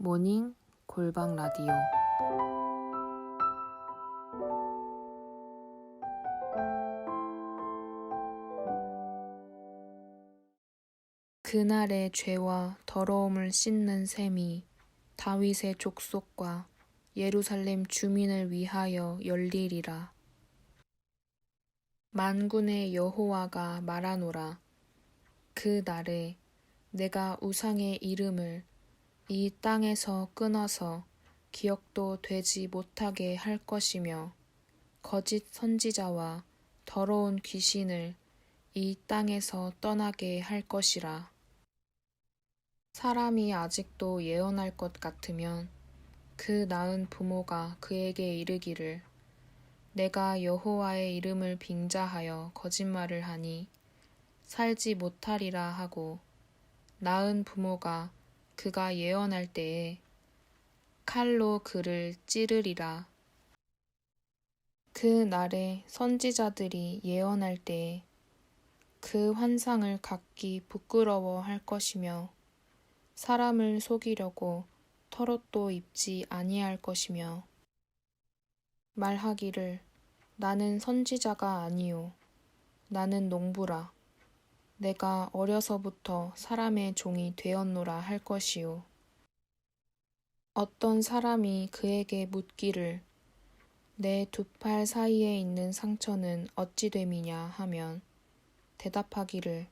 모닝 골방 라디오 그날의 죄와 더러움을 씻는 셈이 다윗의 족속과 예루살렘 주민을 위하여 열리리라. 만군의 여호와가 말하노라. 그 날에 내가 우상의 이름을 이 땅에서 끊어서 기억도 되지 못하게 할 것이며 거짓 선지자와 더러운 귀신을 이 땅에서 떠나게 할 것이라. 사람이 아직도 예언할 것 같으면 그 낳은 부모가 그에게 이르기를 내가 여호와의 이름을 빙자하여 거짓말을 하니 살지 못하리라 하고 낳은 부모가 그가 예언할 때에 칼로 그를 찌르리라. 그 날에 선지자들이 예언할 때에 그 환상을 갖기 부끄러워 할 것이며 사람을 속이려고 털옷도 입지 아니할 것이며 말하기를 나는 선지자가 아니요 나는 농부라 내가 어려서부터 사람의 종이 되었노라 할 것이요 어떤 사람이 그에게 묻기를 내 두 팔 사이에 있는 상처는 어찌 됨이냐 하면 대답하기를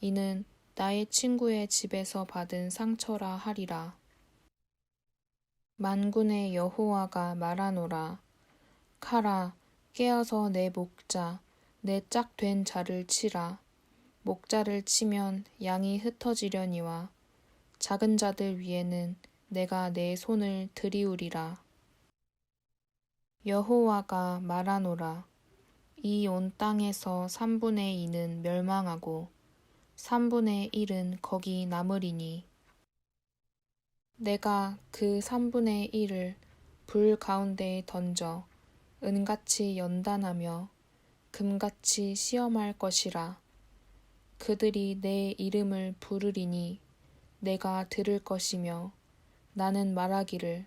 이는 나의 친구의 집에서 받은 상처라 하리라. 만군의 여호와가 말하노라. 카라, 깨어서 내 목자, 내 짝된 자를 치라. 목자를 치면 양이 흩어지려니와 작은 자들 위에는 내가 내 손을 들이우리라. 여호와가 말하노라. 이 온 땅에서 3분의 2는 멸망하고 3분의 1은 거기 남으리니 내가 그 3분의 1을 불 가운데에 던져 은같이 연단하며 금같이 시험할 것이라 그들이 내 이름을 부르리니 내가 들을 것이며 나는 말하기를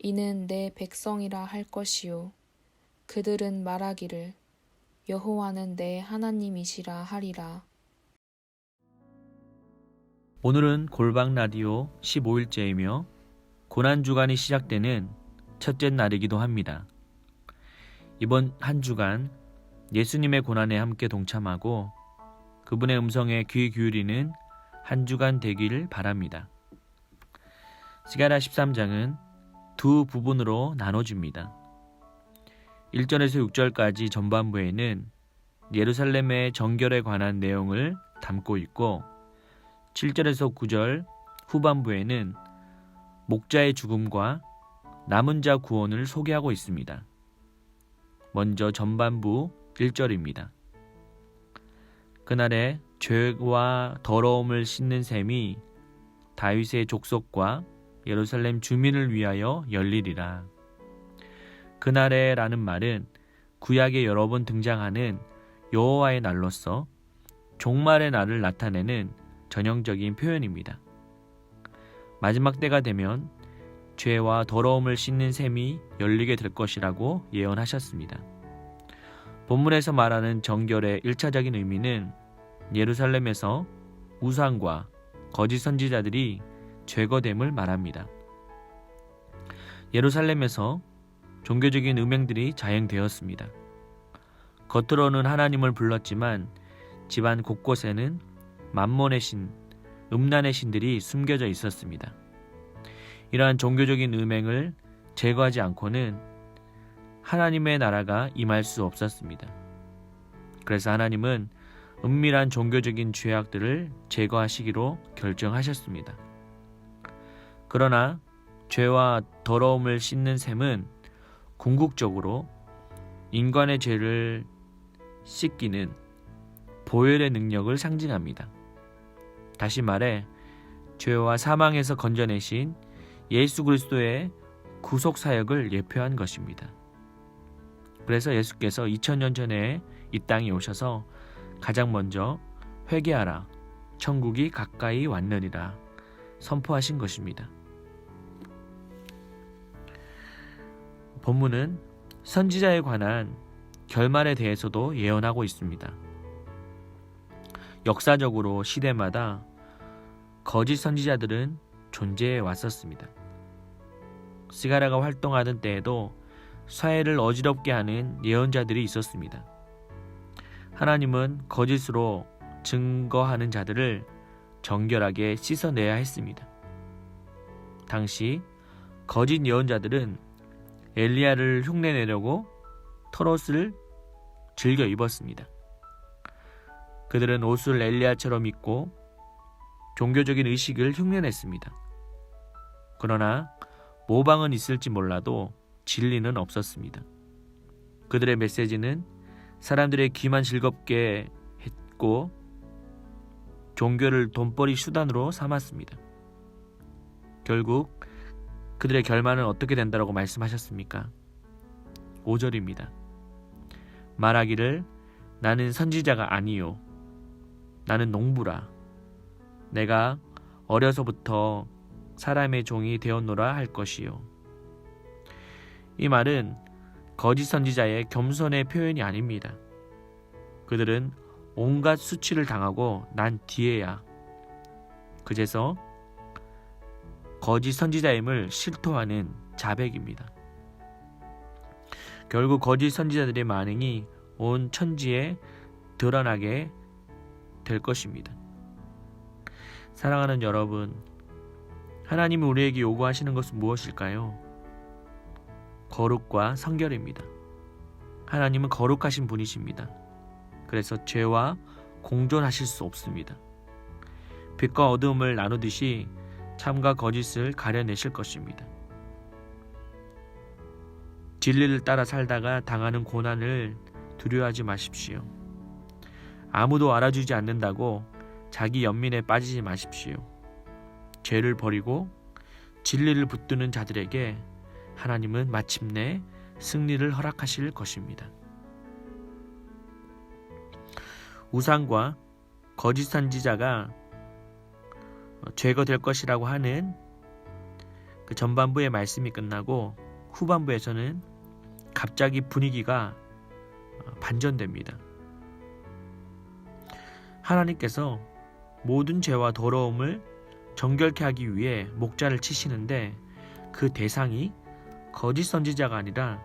이는 내 백성이라 할 것이요 그들은 말하기를 여호와는 내 하나님이시라 하리라. 오늘은 골방 라디오 15일째이며 고난 주간이 시작되는 첫째 날이기도 합니다. 이번 한 주간 예수님의 고난에 함께 동참하고 그분의 음성에 귀 기울이는 한 주간 되기를 바랍니다. 시가라 13장은 두 부분으로 나눠집니다. 1절에서 6절까지 전반부에는 예루살렘의 정결에 관한 내용을 담고 있고 7절에서 9절 후반부에는 목자의 죽음과 남은 자 구원을 소개하고 있습니다. 먼저 전반부 1절입니다. 그날에 죄와 더러움을 씻는 셈이 다윗의 족속과 예루살렘 주민을 위하여 열리리라. 그날에라는 말은 구약에 여러 번 등장하는 여호와의 날로서 종말의 날을 나타내는 전형적인 표현입니다. 마지막 때가 되면 죄와 더러움을 씻는 셈이 열리게 될 것이라고 예언하셨습니다. 본문에서 말하는 정결의 1차적인 의미는 예루살렘에서 우상과 거짓 선지자들이 죄거됨을 말합니다. 예루살렘에서 종교적인 음행들이 자행되었습니다. 겉으로는 하나님을 불렀지만 집안 곳곳에는 만몬의 신, 음란의 신들이 숨겨져 있었습니다. 이러한 종교적인 음행을 제거하지 않고는 하나님의 나라가 임할 수 없었습니다. 그래서 하나님은 은밀한 종교적인 죄악들을 제거하시기로 결정하셨습니다. 그러나 죄와 더러움을 씻는 셈은 궁극적으로 인간의 죄를 씻기는 보혈의 능력을 상징합니다. 다시 말해 죄와 사망에서 건져내신 예수 그리스도의 구속 사역을 예표한 것입니다. 그래서 예수께서 2000년 전에 이 땅에 오셔서 가장 먼저 회개하라. 천국이 가까이 왔느니라 선포하신 것입니다. 본문은 선지자에 관한 결말에 대해서도 예언하고 있습니다. 역사적으로 시대마다 거짓 선지자들은 존재해 왔었습니다. 스가라가 활동하던 때에도 사회를 어지럽게 하는 예언자들이 있었습니다. 하나님은 거짓으로 증거하는 자들을 정결하게 씻어내야 했습니다. 당시 거짓 예언자들은 엘리야를 흉내내려고 털옷을 즐겨 입었습니다. 그들은 옷을 엘리야처럼 입고 종교적인 의식을 흉내냈습니다. 그러나 모방은 있을지 몰라도 진리는 없었습니다. 그들의 메시지는 사람들의 귀만 즐겁게 했고 종교를 돈벌이 수단으로 삼았습니다. 결국 그들의 결말은 어떻게 된다고 말씀하셨습니까? 5절입니다. 말하기를 나는 선지자가 아니요 나는 농부라 내가 어려서부터 사람의 종이 되었노라 할 것이요 이 말은 거짓 선지자의 겸손의 표현이 아닙니다. 그들은 온갖 수치를 당하고 난 뒤에야 그제서 거짓 선지자임을 실토하는 자백입니다. 결국 거짓 선지자들의 만행이 온 천지에 드러나게 될 것입니다. 사랑하는 여러분, 하나님이 우리에게 요구하시는 것은 무엇일까요? 거룩과 성결입니다. 하나님은 거룩하신 분이십니다. 그래서 죄와 공존하실 수 없습니다. 빛과 어둠을 나누듯이 참과 거짓을 가려내실 것입니다. 진리를 따라 살다가 당하는 고난을 두려워하지 마십시오. 아무도 알아주지 않는다고 자기 연민에 빠지지 마십시오. 죄를 버리고 진리를 붙드는 자들에게 하나님은 마침내 승리를 허락하실 것입니다. 우상과 거짓 선지자가 제거될 것이라고 하는 그 전반부의 말씀이 끝나고 후반부에서는 갑자기 분위기가 반전됩니다. 하나님께서 모든 죄와 더러움을 정결케 하기 위해 목자를 치시는데 그 대상이 거짓 선지자가 아니라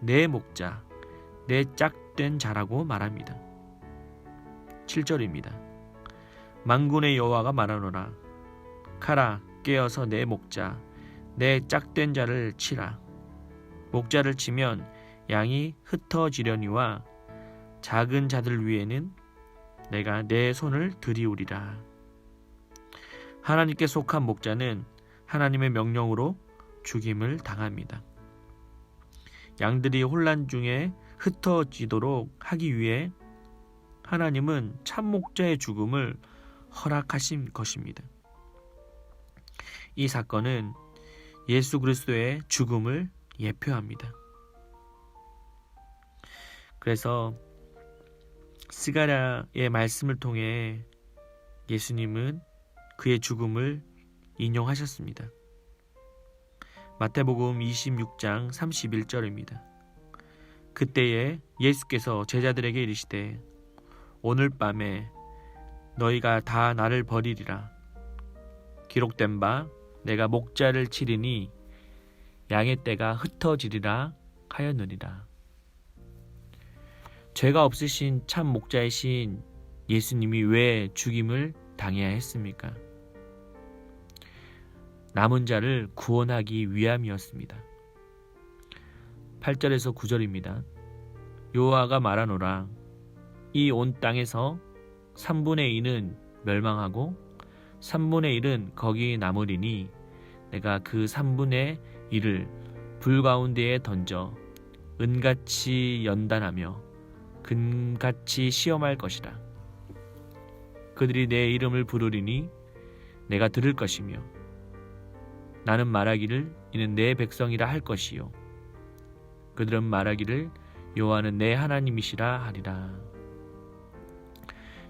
내 목자, 내 짝된 자라고 말합니다. 7절입니다. 만군의 여호와가 말하노라 가라 깨어서 내 목자 내 짝된 자를 치라 목자를 치면 양이 흩어지려니와 작은 자들 위에는 내가 내 손을 들이우리라 하나님께 속한 목자는 하나님의 명령으로 죽임을 당합니다. 양들이 혼란 중에 흩어지도록 하기 위해 하나님은 참목자의 죽음을 허락하신 것입니다. 이 사건은 예수 그리스도의 죽음을 예표합니다. 그래서 스가랴의 말씀을 통해 예수님은 그의 죽음을 인용하셨습니다. 마태복음 26장 31절입니다. 그때에 예수께서 제자들에게 이르시되 오늘 밤에 너희가 다 나를 버리리라. 기록된 바 내가 목자를 치리니 양의 떼가 흩어지리라 하였느니라. 죄가 없으신 참 목자이신 예수님이 왜 죽임을 당해야 했습니까? 남은 자를 구원하기 위함이었습니다. 8절에서 9절입니다. 요아가 말하노라 이 온 땅에서 3분의 2는 멸망하고 3분의 1은 거기 남으리니 내가 그 3분의 1을 불 가운데에 던져 은같이 연단하며 금같이 시험할 것이라 그들이 내 이름을 부르리니 내가 들을 것이며 나는 말하기를 이는 내 백성이라 할 것이요 그들은 말하기를 여호와는 내 하나님이시라 하리라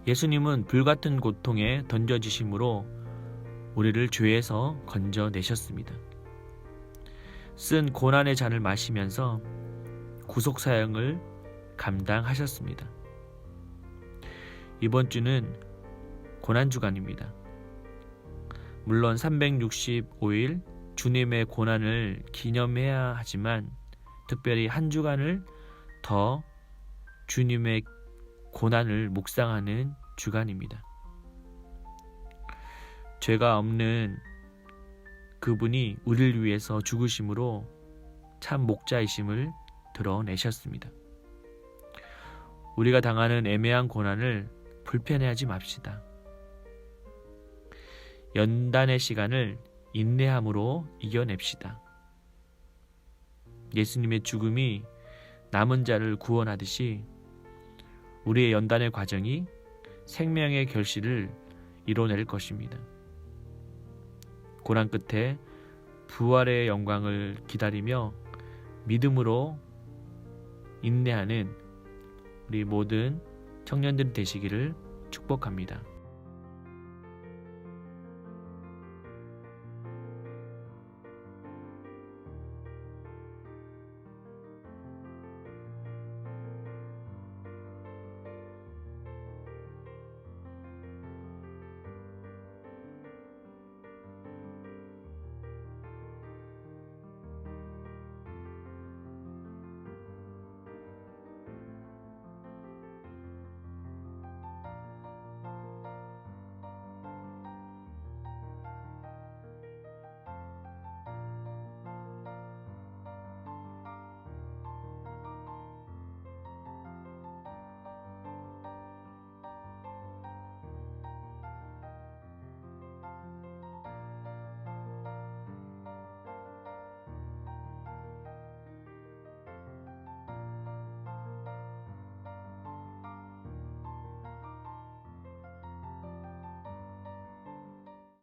예수님은 불같은 고통에 던져지심으로 우리를 죄에서 건져내셨습니다. 쓴 고난의 잔을 마시면서 구속 사역을 감당하셨습니다. 이번 주는 고난 주간입니다. 물론 365일 주님의 고난을 기념해야 하지만 특별히 한 주간을 더 주님의 고난을 묵상하는 주간입니다. 죄가 없는 그분이 우리를 위해서 죽으심으로 참 목자이심을 드러내셨습니다. 우리가 당하는 애매한 고난을 불편해하지 맙시다. 연단의 시간을 인내함으로 이겨냅시다. 예수님의 죽음이 남은 자를 구원하듯이 우리의 연단의 과정이 생명의 결실을 이뤄낼 것입니다. 고난 끝에 부활의 영광을 기다리며 믿음으로 인내하는 우리 모든 청년들 되시기를 축복합니다.